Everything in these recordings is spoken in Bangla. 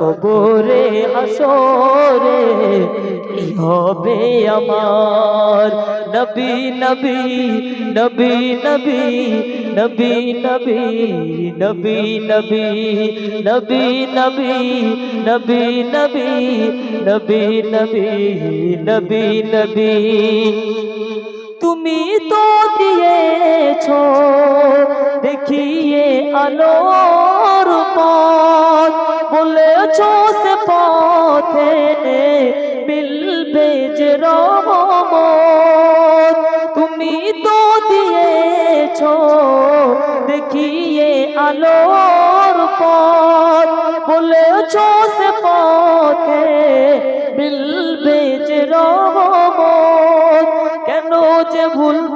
কবরে হাসরে কি হবে আমার নবী নবী নবী নবী নবী নবী নবী নবী নবী নবী নবী নবী নবী নবী নবী নবী তুমি তো দিয়েছ দেখিয়ে আলোর পথ বলেছ সে পথে মিলবে যে রহমত। তুমি তো দিয়েছ, দেখিয়ে আলোর পথ। বলেছ সে পথে মিলবে যে রহমত। কেন যে ভুল পথে আমি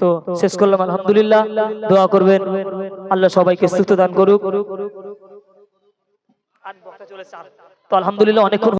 তো শেষ করলাম আলহামদুলিল্লাহ। দোয়া করবেন। আল্লাহ সবাইকে সুস্থ দান করুক। তো আলহামদুলিল্লাহ অনেকক্ষণ